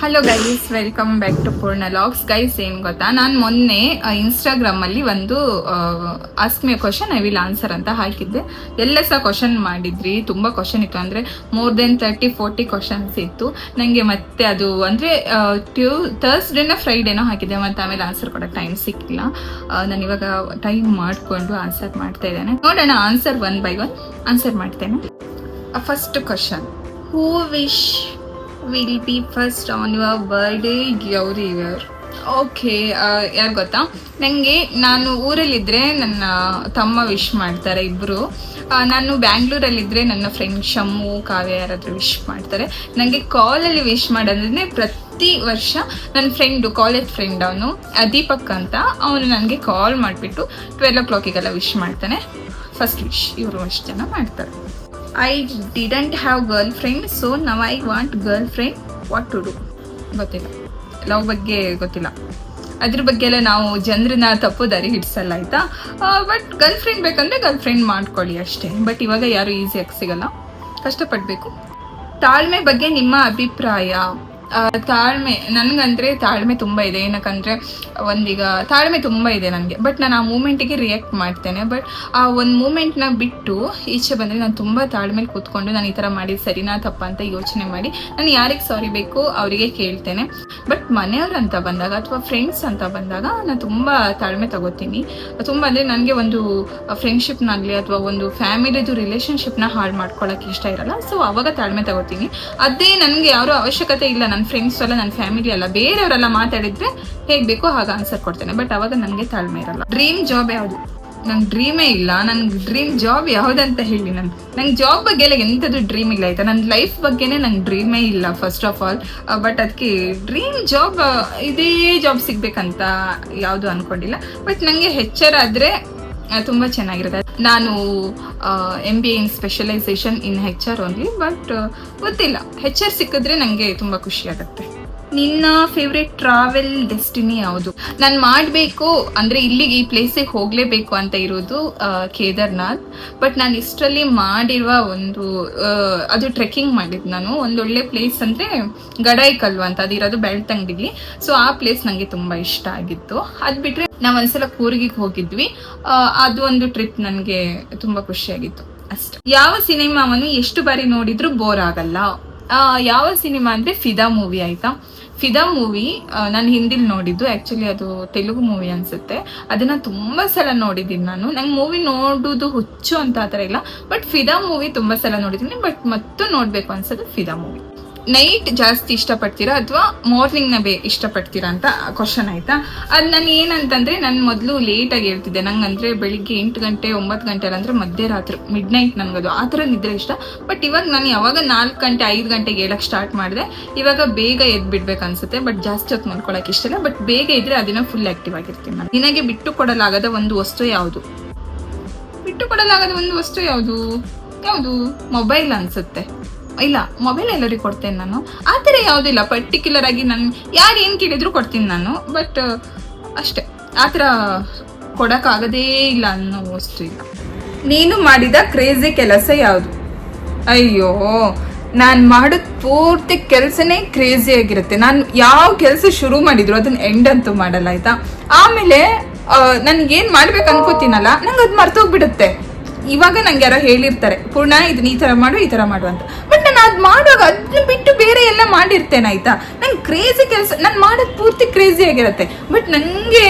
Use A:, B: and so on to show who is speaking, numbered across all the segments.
A: Hello guys welcome back to Poorna vlogs guys ಏನು ಗೊತ್ತಾ? ನಾನು ಮೊನ್ನೆ ಇನ್ಸ್ಟಾಗ್ರಾಮ್ ಅಲ್ಲಿ ಒಂದು ask me question I will answer ಅಂತ ಹಾಕಿದ್ದೆ. ಎಲ್ಲ ಸಹ ಕ್ವಶನ್ ಮಾಡಿದ್ರಿ. ತುಂಬಾ ಕ್ವಶನ್ ಇತ್ತು. ಅಂದ್ರೆ more than thirty forty questions ಇತ್ತು. ನನಗೆ ಮತ್ತೆ ಅದು, ಅಂದ್ರೆ ಟ್ಯೂ ಥರ್ಸ್ಡೇನ ಫ್ರೈಡೇನೋ ಹಾಕಿದ್ದೆ. ಮತ್ತೆ ಆಮೇಲೆ ಆನ್ಸರ್ ಕೊಡಕ್ ಟೈಮ್ ಸಿಕ್ಕಿಲ್ಲ. ನಾನು ಇವಾಗ ಟೈಮ್ ಮಾಡಿಕೊಂಡು ಆನ್ಸರ್ ಮಾಡ್ತಾ ಇದ್ದೇನೆ. ನೋಡೋಣ answer one by one answer ಮಾಡ್ತೇನೆ. First question who wish will be first on your birthday Gowri year okay ಯಾರು ಗೊತ್ತಾ? ನನಗೆ ನಾನು ಊರಲ್ಲಿದ್ದರೆ ನನ್ನ ತಮ್ಮ ವಿಶ್ ಮಾಡ್ತಾರೆ ಇಬ್ಬರು ನಾನು ಬ್ಯಾಂಗ್ಳೂರಲ್ಲಿದ್ದರೆ ನನ್ನ ಫ್ರೆಂಡ್ ಶಮ್ಮು, ಕಾವ್ಯ ಯಾರಾದರೂ ವಿಶ್ ಮಾಡ್ತಾರೆ. ನನಗೆ ಕಾಲಲ್ಲಿ ವಿಶ್ ಮಾಡೋದ್ರೆ ಪ್ರತಿ ವರ್ಷ ನನ್ನ ಫ್ರೆಂಡು ಕಾಲೇಜ್ ಫ್ರೆಂಡ್ ಅವನು ದೀಪಕ್ ಅಂತ. ಅವನು ನನಗೆ ಕಾಲ್ ಮಾಡಿಬಿಟ್ಟು ಟ್ವೆಲ್ ಓ ಕ್ಲಾಕಿಗೆಲ್ಲ ವಿಶ್ ಮಾಡ್ತಾನೆ. ಫಸ್ಟ್ ವಿಶ್ ಇವರು ಅಷ್ಟು ಜನ ಮಾಡ್ತಾರೆ. I didn't have girlfriend so now I want girlfriend what to do ಗೊತ್ತಿಲ್ಲ. ಲವ್ ಬಗ್ಗೆ ಗೊತ್ತಿಲ್ಲ. ಅದ್ರ ಬಗ್ಗೆ ಎಲ್ಲ ನಾವು ಜನರನ್ನ ತಪ್ಪು ದಾರಿ ಹಿಡ್ಸಲ್ಲ, ಆಯ್ತಾ? ಬಟ್ ಗರ್ಲ್ ಫ್ರೆಂಡ್ ಬೇಕಂದ್ರೆ ಗರ್ಲ್ ಫ್ರೆಂಡ್ ಮಾಡ್ಕೊಳ್ಳಿ ಅಷ್ಟೇ. ಬಟ್ ಇವಾಗ ಯಾರು ಈಸಿಯಾಗಿ ಸಿಗಲ್ಲ. ಕಷ್ಟಪಡಬೇಕು. ತಾಳ್ಮೆ ಬಗ್ಗೆ ನಿಮ್ಮ ಅಭಿಪ್ರಾಯ? ತಾಳ್ಮೆ, ನನಗಂದ್ರೆ ತಾಳ್ಮೆ ತುಂಬ ಇದೆ. ಏನಕ್ಕಂದ್ರೆ, ಒಂದೀಗ ತಾಳ್ಮೆ ತುಂಬ ಇದೆ ನನಗೆ. ಬಟ್ ನಾನು ಆ ಮೂಮೆಂಟಿಗೆ ರಿಯಾಕ್ಟ್ ಮಾಡ್ತೇನೆ. ಬಟ್ ಆ ಒಂದು ಮೂಮೆಂಟ್ನ ಬಿಟ್ಟು ಈಚೆ ಬಂದರೆ ನಾನು ತುಂಬ ತಾಳ್ಮೆಲಿ ಕೂತ್ಕೊಂಡು ನಾನು ಈ ಥರ ಮಾಡಿದ್ದು ಸರಿನಾ, ತಪ್ಪ ಅಂತ ಯೋಚನೆ ಮಾಡಿ ನಾನು ಯಾರಿಗೆ ಸಾರಿ ಬೇಕು ಅವರಿಗೆ ಕೇಳ್ತೇನೆ. ಬಟ್ ಮನೆಯವ್ರು ಅಂತ ಬಂದಾಗ ಅಥವಾ ಫ್ರೆಂಡ್ಸ್ ಅಂತ ಬಂದಾಗ ನಾನು ತುಂಬ ತಾಳ್ಮೆ ತಗೋತೀನಿ. ತುಂಬ ಅಂದರೆ ನನಗೆ ಒಂದು ಫ್ರೆಂಡ್ಶಿಪ್ನಾಗಲಿ ಅಥವಾ ಒಂದು ಫ್ಯಾಮಿಲಿದು ರಿಲೇಷನ್ಶಿಪ್ನ ಹಾಳು ಮಾಡ್ಕೊಳ್ಳೋಕ್ಕೆ ಇಷ್ಟ ಇರಲ್ಲ. ಸೊ ಅವಾಗ ತಾಳ್ಮೆ ತಗೋತೀನಿ. ಅದೇ ನನಗೆ ಯಾರೂ ಅವಶ್ಯಕತೆ ಇಲ್ಲ ನನ್ನ ಫ್ರೆಂಡ್ಸ್ ಎಲ್ಲ ನನ್ನ ಫ್ಯಾಮಿಲಿ ಅಲ್ಲ ಬೇರೆಯವರೆಲ್ಲ ಮಾತಾಡಿದ್ರೆ ಹೇಗೆ ಬೇಕೋ ಹಾಗೆ ಆನ್ಸರ್ ಕೊಡ್ತೇನೆ. ಬಟ್ ಅವಾಗ ನನಗೆ ತಾಳ್ಮೆ ಇರಲ್ಲ. ಡ್ರೀಮ್ ಜಾಬ್ ಯಾವುದು? ನಂಗೆ ಡ್ರೀಮೇ ಇಲ್ಲ. ನನ್ಗೆ ಡ್ರೀಮ್ ಜಾಬ್ ಯಾವುದಂತ ಹೇಳಿ ನನ್ ನಂಗೆ ಜಾಬ್ ಬಗ್ಗೆ ಎಲ್ಲ ಎಂಥದ್ದು ಡ್ರೀಮ್ ಇಲ್ಲ ಆಯ್ತಾ. ನನ್ನ ಲೈಫ್ ಬಗ್ಗೆನೇ ನಂಗೆ ಡ್ರೀಮೇ ಇಲ್ಲ ಫಸ್ಟ್ ಆಫ್ ಆಲ್ ಬಟ್ ಅದಕ್ಕೆ ಡ್ರೀಮ್ ಜಾಬ್ ಇದೇ ಜಾಬ್ ಸಿಗ್ಬೇಕಂತ ಯಾವುದು ಅನ್ಕೊಂಡಿಲ್ಲ. ಬಟ್ ನನಗೆ ಹೆಚ್ಚರಾದರೆ ತುಂಬ ಚೆನ್ನಾಗಿರುತ್ತೆ. ನಾನು M B A in specialization in H R only but ಗೊತ್ತಿಲ್ಲ. ಹೆಚ್ ಆರ್ ಸಿಕ್ಕಿದ್ರೆ ನನಗೆ ತುಂಬ ಖುಷಿ ಆಗುತ್ತೆ. ನಿನ್ನ ಫೇವ್ರೆಟ್ ಟ್ರಾವೆಲ್ ಡೆಸ್ಟಿನಿ ಯಾವುದು? ನಾನು ಮಾಡಬೇಕು ಅಂದರೆ ಇಲ್ಲಿಗೆ ಈ ಪ್ಲೇಸಿಗೆ ಹೋಗಲೇಬೇಕು ಅಂತ ಇರೋದು ಕೇದಾರ್ನಾಥ್. ಬಟ್ ನಾನು ಇಷ್ಟರಲ್ಲಿ ಮಾಡಿರುವ ಒಂದು ಅದು ಟ್ರೆಕ್ಕಿಂಗ್ ಮಾಡಿದ್ದು ನಾನು. ಒಂದೊಳ್ಳೆ ಪ್ಲೇಸ್ ಅಂದರೆ ಗಡಾಯಿಕಲ್ವ ಅಂತ, ಅದಿರೋದು ಬೆಳ್ತಂಗಡಿಲಿ. ಸೊ ಆ ಪ್ಲೇಸ್ ನನಗೆ ತುಂಬ ಇಷ್ಟ ಆಗಿತ್ತು. ಅದು ಬಿಟ್ಟರೆ ನಾವು ಒಂದ್ಸಲ ಕೂರ್ಗಿಗೆ ಹೋಗಿದ್ವಿ. ಅದು ಒಂದು ಟ್ರಿಪ್ ನನಗೆ ತುಂಬ ಖುಷಿಯಾಗಿತ್ತು. ಅಷ್ಟೆ. ಯಾವ ಸಿನಿಮಾವನ್ನು ಎಷ್ಟು ಬಾರಿ ನೋಡಿದ್ರು ಬೋರ್ ಆಗಲ್ಲ. ಯಾವ ಸಿನಿಮಾ ಅಂದ್ರೆ ಫಿದಾ ಮೂವಿ ಆಯ್ತಾ? ಫಿದಾ ಮೂವಿ ನಾನು ಹಿಂದಿಲ್ ನೋಡಿದ್ದು. ಆ್ಯಕ್ಚುಲಿ ಅದು ತೆಲುಗು ಮೂವಿ ಅನ್ಸುತ್ತೆ. ಅದನ್ನ ತುಂಬ ಸಲ ನೋಡಿದ್ದೀನಿ ನಾನು. ನಂಗೆ ಮೂವಿ ನೋಡೋದು ಹುಚ್ಚು ಅಂತ ಆ ಇಲ್ಲ. ಬಟ್ ಫಿದಾ ಮೂವಿ ತುಂಬ ಸಲ ನೋಡಿದ್ದೀನಿ. ಬಟ್ ಮತ್ತೂ ನೋಡಬೇಕು ಅನ್ಸೋದು ಫಿದಾ ಮೂವಿ. ನೈಟ್ ಜಾಸ್ತಿ ಇಷ್ಟಪಡ್ತೀರಾ ಅಥವಾ ಮಾರ್ನಿಂಗ್ನ ಬೇ ಇಷ್ಟಪಡ್ತೀರಾ ಅಂತ ಕ್ವಶನ್ ಆಯಿತಾ? ಅದು ನಾನು ಏನಂತಂದರೆ ನಾನು ಮೊದಲು ಲೇಟಾಗಿ ಹೇಳ್ತಿದ್ದೆ. ನಂಗಂದ್ರೆ ಬೆಳಿಗ್ಗೆ ಎಂಟು ಗಂಟೆ, ಒಂಬತ್ತು ಗಂಟೆ ಅಂದ್ರೆ ಮಧ್ಯರಾತ್ರಿ ಮಿಡ್ ನೈಟ್ ನನಗದು. ಆ ಥರ ನಿದ್ರೆ ಇಷ್ಟ. ಬಟ್ ಇವಾಗ ನಾನು ಯಾವಾಗ ನಾಲ್ಕು ಗಂಟೆ, ಐದು ಗಂಟೆಗೆ ಹೇಳಕ್ಕೆ ಸ್ಟಾರ್ಟ್ ಮಾಡಿದೆ, ಇವಾಗ ಬೇಗ ಎದ್ದು ಅನ್ಸುತ್ತೆ. ಬಟ್ ಜಾಸ್ತಿ ಹೊತ್ತು ಮಲ್ಕೊಳಕ್ಕೆ ಇಷ್ಟ ಇಲ್ಲ. ಬಟ್ ಬೇಗ ಇದ್ದರೆ ಅದನ್ನ ಫುಲ್ ಆಕ್ಟಿವ್ ಆಗಿರ್ತೀನಿ ನಾನು. ನಿನಗೆ ಬಿಟ್ಟು ಕೊಡಲಾಗದ ಒಂದು ವಸ್ತು ಯಾವುದು? ಬಿಟ್ಟು ಕೊಡಲಾಗದ ಒಂದು ವಸ್ತು ಯಾವುದು? ಯಾವುದು? ಮೊಬೈಲ್ ಅನ್ಸುತ್ತೆ. ಇಲ್ಲ ಮೊಬೈಲ್ ಎಲ್ಲರಿಗೂ ಕೊಡ್ತೇನೆ ನಾನು. ಆ ಥರ ಯಾವುದಿಲ್ಲ ಪರ್ಟಿಕ್ಯುಲರ್ ಆಗಿ ನಾನು, ಯಾರು ಏನು ಕೇಳಿದ್ರು ಕೊಡ್ತೀನಿ ನಾನು ಬಟ್ ಅಷ್ಟೇ. ಆ ಥರ ಕೊಡೋಕ್ಕಾಗದೇ ಇಲ್ಲ ಅನ್ನೋ ವಸ್ತು ಇಲ್ಲ. ನೀನು ಮಾಡಿದ ಕ್ರೇಜಿ ಕೆಲಸ ಯಾವುದು? ಅಯ್ಯೋ, ನಾನು ಮಾಡೋದು ಪೂರ್ತಿ ಕೆಲಸನೇ ಕ್ರೇಜಿ ಆಗಿರುತ್ತೆ. ನಾನು ಯಾವ ಕೆಲಸ ಶುರು ಮಾಡಿದ್ರು ಅದನ್ನ ಎಂಡ್ ಅಂತೂ ಮಾಡಲ್ಲ, ಆಯ್ತಾ? ಆಮೇಲೆ ನನ್ಗೇನು ಮಾಡ್ಬೇಕು ಅನ್ಕೋತೀನಲ್ಲ, ನಂಗೆ ಅದು ಮರ್ತೋಗ್ಬಿಡುತ್ತೆ. ಇವಾಗ ನಂಗೆ ಯಾರೋ ಹೇಳಿರ್ತಾರೆ, ಪೂರ್ಣ ಇದನ್ನ ಈ ಥರ ಮಾಡು, ಈ ಥರ ಮಾಡು ಅಂತ. ಬಟ್ ಅದು ಮಾಡುವಾಗ ಅದನ್ನ ಬಿಟ್ಟು ಬೇರೆ ಎಲ್ಲ ಮಾಡಿರ್ತೇನೆ, ಆಯ್ತಾ? ನಂಗೆ ಕ್ರೇಜಿ ಕೆಲಸ, ನಾನು ಮಾಡೋದು ಪೂರ್ತಿ ಕ್ರೇಜಿ ಆಗಿರುತ್ತೆ. ಬಟ್ ನನಗೆ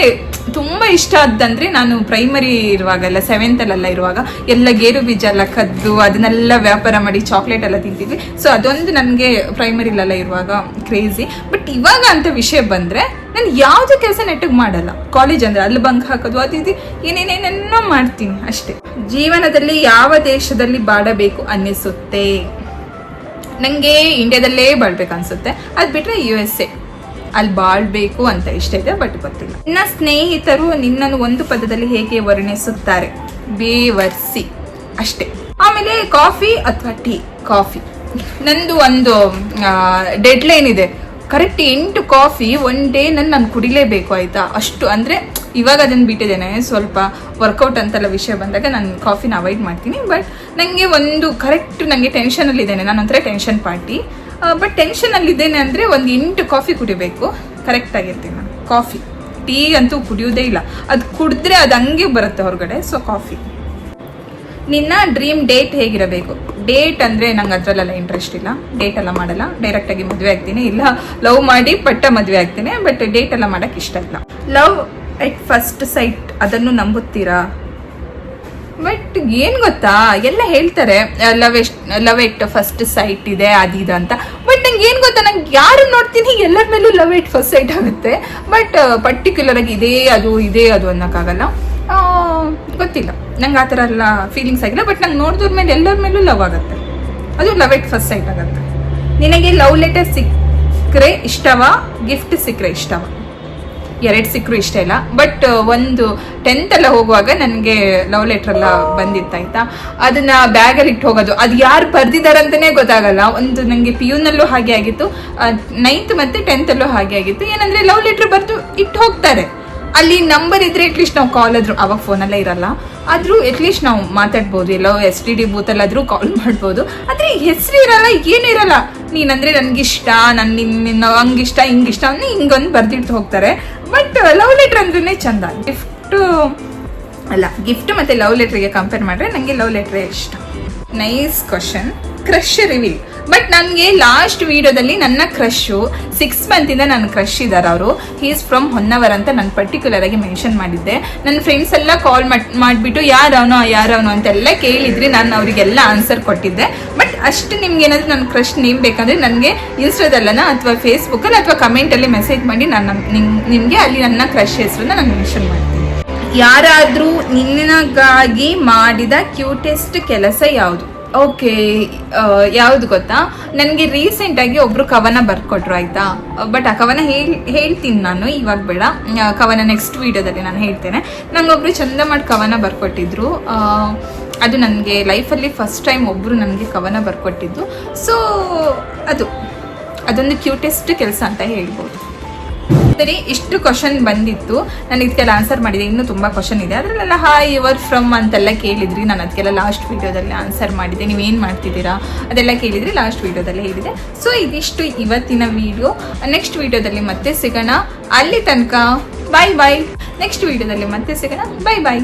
A: ತುಂಬ ಇಷ್ಟ ಆದ್ದಂದ್ರೆ ನಾನು ಪ್ರೈಮರಿ ಇರುವಾಗೆಲ್ಲ ಸೆವೆಂತಲ್ಲೆಲ್ಲ ಇರುವಾಗ ಎಲ್ಲ ಗೇರು ಬೀಜ ಎಲ್ಲ ಕದ್ದು, ಅದನ್ನೆಲ್ಲ ವ್ಯಾಪಾರ ಮಾಡಿ ಚಾಕ್ಲೇಟ್ ಎಲ್ಲ ತಿಂತಿದ್ವಿ. ಸೊ ಅದೊಂದು ನನಗೆ ಪ್ರೈಮರಿಲೆಲ್ಲ ಇರುವಾಗ ಕ್ರೇಜಿ ಬಟ್ ಇವಾಗ ಅಂತ ವಿಷಯ ಬಂದರೆ ನಾನು ಯಾವುದೇ ಕೆಲಸ ನೆಟ್ಟಿಗೆ ಮಾಡಲ್ಲ. ಕಾಲೇಜ್ ಅಂದರೆ ಅಲ್ಲಿ ಬಂಕ್ ಹಾಕೋದು, ಅದು ಇದು ಏನೇನೇನೇನೋ ಮಾಡ್ತೀನಿ ಅಷ್ಟೇ. ಜೀವನದಲ್ಲಿ ಯಾವ ದೇಶದಲ್ಲಿ ಬಾಡಬೇಕು ಅನ್ನಿಸುತ್ತೆ? ನನಗೆ ಇಂಡಿಯಾದಲ್ಲೇ ಬಾಳ್ಬೇಕು ಅನ್ಸುತ್ತೆ. ಅದು ಬಿಟ್ಟರೆ ಯು ಎಸ್ ಎ ಅಲ್ಲಿ ಬಾಳ್ಬೇಕು ಅಂತ ಇಷ್ಟ ಇದೆ, ಬಟ್ ಗೊತ್ತಿಲ್ಲ. ನನ್ನ ಸ್ನೇಹಿತರು ನಿನ್ನನ್ನು ಒಂದು ಪದದಲ್ಲಿ ಹೇಗೆ ವರ್ಣಿಸುತ್ತಾರೆ? ಬೇವರ್ಸಿ. ಅಷ್ಟೇ. ಆಮೇಲೆ ಕಾಫಿ ಅಥವಾ ಟೀ? ಕಾಫಿ. ನಂದು ಒಂದು ಡೆಡ್ಲೈನ್ ಇದೆ. ಕರೆಕ್ಟ್ ಎಂಟು ಕಾಫಿ ಒನ್ ಡೇ ನಾನು ನಾನು ಕುಡಿಲೇಬೇಕು, ಆಯ್ತಾ? ಅಷ್ಟು ಅಂದರೆ ಇವಾಗ ಅದನ್ನು ಬಿಟ್ಟಿದ್ದೇನೆ. ಸ್ವಲ್ಪ ವರ್ಕೌಟ್ ಅಂತೆಲ್ಲ ವಿಷಯ ಬಂದಾಗ ನಾನು ಕಾಫಿನ ಅವಾಯ್ಡ್ ಮಾಡ್ತೀನಿ. ಬಟ್ ನನಗೆ ಒಂದು ಕರೆಕ್ಟ್ ನನಗೆ ಟೆನ್ಷನಲ್ಲಿದ್ದೇನೆ ನಾನು ಒಂಥರ ಟೆನ್ಷನ್ ಪಾರ್ಟಿ ಬಟ್ ಟೆನ್ಷನಲ್ಲಿದ್ದೇನೆ ಅಂದರೆ ಒಂದು ಎಂಟು ಕಾಫಿ ಕುಡಿಬೇಕು. ಕರೆಕ್ಟ್ ಆಗಿರ್ತೀನಿ ನಾನು. ಕಾಫಿ ಟೀ ಅಂತೂ ಕುಡಿಯೋದೇ ಇಲ್ಲ. ಅದು ಕುಡಿದ್ರೆ ಅದು ಹಂಗೆ ಬರುತ್ತೆ ಹೊರಗಡೆ. ಸೊ ಕಾಫಿ ನಿನ್ನ ಡ್ರೀಮ್ ಡೇಟ್ ಹೇಗಿರಬೇಕು? ಡೇಟ್ ಅಂದರೆ ನಂಗೆ ಅದರಲ್ಲೆಲ್ಲ ಇಂಟ್ರೆಸ್ಟ್ ಇಲ್ಲ. ಡೇಟ್ ಎಲ್ಲ ಮಾಡಲ್ಲ. ಡೈರೆಕ್ಟಾಗಿ ಮದುವೆ ಆಗ್ತೀನಿ. ಇಲ್ಲ ಲವ್ ಮಾಡಿ ಪಟ್ಟ ಮದುವೆ ಆಗ್ತೀನಿ. ಬಟ್ ಡೇಟ್ ಎಲ್ಲ ಮಾಡೋಕ್ಕೆ ಇಷ್ಟ ಇಲ್ಲ. ಲವ್ ಎಟ್ ಫಸ್ಟ್ ಸೈಟ್ ಅದನ್ನು ನಂಬುತ್ತೀರಾ? ಬಟ್ ಏನು ಗೊತ್ತಾ? ಎಲ್ಲ ಹೇಳ್ತಾರೆ ಲವ್ ಎಷ್ಟ್ ಲವ್ ಎಟ್ ಫಸ್ಟ್ ಸೈಟ್ ಇದೆ ಅದಿದೆ ಅಂತ. ಬಟ್ ನಂಗೆ ಏನು ಗೊತ್ತಾ? ನಂಗೆ ಯಾರು ನೋಡ್ತೀನಿ, ಎಲ್ಲರ ಮೇಲೂ ಲವ್ ಎಟ್ ಫಸ್ಟ್ ಸೈಟ್ ಆಗುತ್ತೆ. ಬಟ್ ಪರ್ಟಿಕ್ಯುಲರ್ ಆಗಿ ಇದೇ, ಅದು ಇದೇ, ಅದು ಅನ್ನೋಕ್ಕಾಗಲ್ಲ. ಗೊತ್ತಿಲ್ಲ. ನಂಗೆ ಆ ಥರ ಎಲ್ಲ ಫೀಲಿಂಗ್ಸ್ ಆಗಿಲ್ಲ. ಬಟ್ ನಂಗೆ ನೋಡಿದ್ರ ಮೇಲೆ, ಎಲ್ಲರ ಮೇಲೂ ಲವ್ ಆಗುತ್ತೆ. ಅದು ಲವ್ ಎಟ್ ಫಸ್ಟ್ ಸೈಟ್ ಆಗುತ್ತೆ. ನಿನಗೆ ಲವ್ ಲೆಟರ್ ಸಿಕ್ಕರೆ ಇಷ್ಟವಾ? ಗಿಫ್ಟ್ ಸಿಕ್ಕರೆ ಇಷ್ಟವಾ? ಎರಡು ಸಿಕ್ಕರು ಇಷ್ಟ ಇಲ್ಲ. ಬಟ್ ಒಂದು ಟೆಂತ್ ಎಲ್ಲ ಹೋಗುವಾಗ ನನಗೆ ಲವ್ ಲೆಟರ್ ಎಲ್ಲ ಬಂದಿತ್ತಾಯ್ತಾ ಅದನ್ನ ಬ್ಯಾಗಲ್ಲಿ ಇಟ್ಟು ಹೋಗೋದು. ಅದು ಯಾರು ಬರ್ದಿದ್ದಾರೆ ಅಂತಾನೆ ಗೊತ್ತಾಗಲ್ಲ. ಒಂದು ನನಗೆ ಪಿ ಯುನಲ್ಲೂ ಹಾಗೆ ಆಗಿತ್ತು. ನೈನ್ತ್ ಮತ್ತೆ ಟೆಂತಲ್ಲೂ ಹಾಗೆ ಆಗಿತ್ತು. ಏನಂದ್ರೆ ಲವ್ ಲೆಟರ್ ಬರೆದು ಇಟ್ಟು ಹೋಗ್ತಾರೆ. ಅಲ್ಲಿ ನಂಬರ್ ಇದ್ರೆ ಅಟ್ಲೀಸ್ಟ್ ನಾವು ಕಾಲ್ ಆದ್ರು, ಅವಾಗ ಫೋನಲ್ಲೇ ಇರಲ್ಲ. ಆದ್ರೂ ಅಟ್ಲೀಸ್ಟ್ ನಾವು ಮಾತಾಡ್ಬೋದು, ಎಲ್ಲೋ ಎಸ್ ಟಿ ಡಿ ಬೂತಲ್ಲಾದರೂ ಕಾಲ್ ಮಾಡ್ಬೋದು. ಆದರೆ ಹೆಸರು ಇರಲ್ಲ, ಏನು ಇರಲ್ಲ. ನೀನಂದ್ರೆ ನನ್ಗಿಷ್ಟ, ನಾನು ನಿನ್ನ ಹಂಗಿಷ್ಟ, ಹಿಂಗಿಷ್ಟ ಅಂದ್ರೆ ಹಿಂಗೊಂದು ಬರ್ದಿಟ್ಟು ಹೋಗ್ತಾರೆ. ಬಟ್ ಲವ್ ಲೆಟರ್ ಅಂದ್ರೆ ಚಂದ. ಗಿಫ್ಟ್ ಅಲ್ಲ ಗಿಫ್ಟ್ ಮತ್ತೆ ಲವ್ ಲೆಟ್ರಿಗೆ ಕಂಪೇರ್ ಮಾಡಿದ್ರೆ ನನಗೆ ಲವ್ ಲೆಟ್ರೇ ಇಷ್ಟ. Nice question crush reveal but ನನಗೆ ಲಾಸ್ಟ್ ವಿಡಿಯೋದಲ್ಲಿ ನನ್ನ ಕ್ರಶ್ಶು ಸಿಕ್ಸ್ ಮಂತಿಂದ ನನ್ನ ಕ್ರಶ್ ಇದ್ದಾರೆ ಅವರು. ಈಸ್ ಫ್ರಮ್ ಹೊನ್ನವರ್ ಅಂತ ನಾನು ಪರ್ಟಿಕ್ಯುಲರ್ ಆಗಿ ಮೆನ್ಷನ್ ಮಾಡಿದ್ದೆ. ನನ್ನ ಫ್ರೆಂಡ್ಸ್ ಎಲ್ಲ ಕಾಲ್ ಮಾಡಿಬಿಟ್ಟು ಯಾರವನು ಯಾರವನು ಅಂತೆಲ್ಲ ಕೇಳಿದ್ರಿ, ನಾನು ಅವರಿಗೆಲ್ಲ ಆನ್ಸರ್ ಕೊಟ್ಟಿದ್ದೆ. ಬಟ್ ಅಷ್ಟು ನಿಮ್ಗೆ ಏನಾದರೂ ನನ್ನ ಕ್ರಶ್ ನೇಮ್ ಬೇಕಂದ್ರೆ ನನಗೆ ಇನ್ಸ್ಟಾದಲ್ಲನ ಅಥವಾ ಫೇಸ್ಬುಕ್ಕಲ್ಲಿ ಅಥವಾ ಕಮೆಂಟಲ್ಲಿ ಮೆಸೇಜ್ ಮಾಡಿ ನಾನು ನಿಮಗೆ ಅಲ್ಲಿ ನನ್ನ ಕ್ರಶ್ ಹೆಸರನ್ನ ನಾನು ಮೆನ್ಷನ್ ಮಾಡ್ತೀನಿ. ಯಾರಾದ್ರೂ ನಿನ್ನಗಾಗಿ ಮಾಡಿದ ಕ್ಯೂಟೆಸ್ಟ್ ಕೆಲಸ ಯಾವುದು? ಓಕೆ ಯಾವುದು ಗೊತ್ತಾ? ನನಗೆ ರೀಸೆಂಟಾಗಿ ಒಬ್ರು ಕವನ ಬರ್ಕೊಟ್ರು, ಆಯಿತಾ? ಬಟ್ ಆ ಕವನ ಹೇಳಿ, ಹೇಳ್ತೀನಿ ನಾನು, ಇವಾಗ ಬೇಡ. ಕವನ ನೆಕ್ಸ್ಟ್ ವೀಡಿಯೋದಲ್ಲಿ ನಾನು ಹೇಳ್ತೇನೆ. ನಂಗೊಬ್ರು ಚಂದ ಮಾಡಿ ಕವನ ಬರ್ಕೊಟ್ಟಿದ್ರು. ಅದು ನನಗೆ ಲೈಫಲ್ಲಿ ಫಸ್ಟ್ ಟೈಮ್ ಒಬ್ಬರು ನನಗೆ ಕವನ ಬರ್ಕೊಟ್ಟಿದ್ದು. ಸೊ ಅದು, ಅದೊಂದು ಕ್ಯೂಟೆಸ್ಟ್ ಕೆಲಸ ಅಂತ ಹೇಳ್ಬೋದು. ಸರಿ, ಇಷ್ಟು ಕ್ವಶನ್ ಬಂದಿತ್ತು. ನಾನು ಇದಕ್ಕೆಲ್ಲ ಆನ್ಸರ್ ಮಾಡಿದೆ. ಇನ್ನೂ ತುಂಬ ಕ್ವಶನ್ ಇದೆ. ಅದರಲ್ಲೆಲ್ಲ ಹಾಯ್ ಯುವರ್ ಫ್ರಮ್ ಅಂತೆಲ್ಲ ಕೇಳಿದ್ರಿ. ನಾನು ಅದಕ್ಕೆಲ್ಲ ಲಾಸ್ಟ್ ವೀಡಿಯೋದಲ್ಲಿ ಆನ್ಸರ್ ಮಾಡಿದೆ. ನೀವು ಏನು ಮಾಡ್ತಿದ್ದೀರಾ? ಅದೆಲ್ಲ ಕೇಳಿದ್ರಿ ಲಾಸ್ಟ್ ವಿಡಿಯೋದಲ್ಲಿ ಹೇಳಿದೆ. ಸೊ ಇದಿಷ್ಟು ಇವತ್ತಿನ ವೀಡಿಯೋ ನೆಕ್ಸ್ಟ್ ವೀಡಿಯೋದಲ್ಲಿ ಮತ್ತೆ ಸಿಗೋಣ. ಅಲ್ಲಿ ತನಕ ಬಾಯ್ ಬಾಯ್ ನೆಕ್ಸ್ಟ್ ವೀಡಿಯೋದಲ್ಲಿ ಮತ್ತೆ ಸಿಗೋಣ. ಬಾಯ್ ಬಾಯ್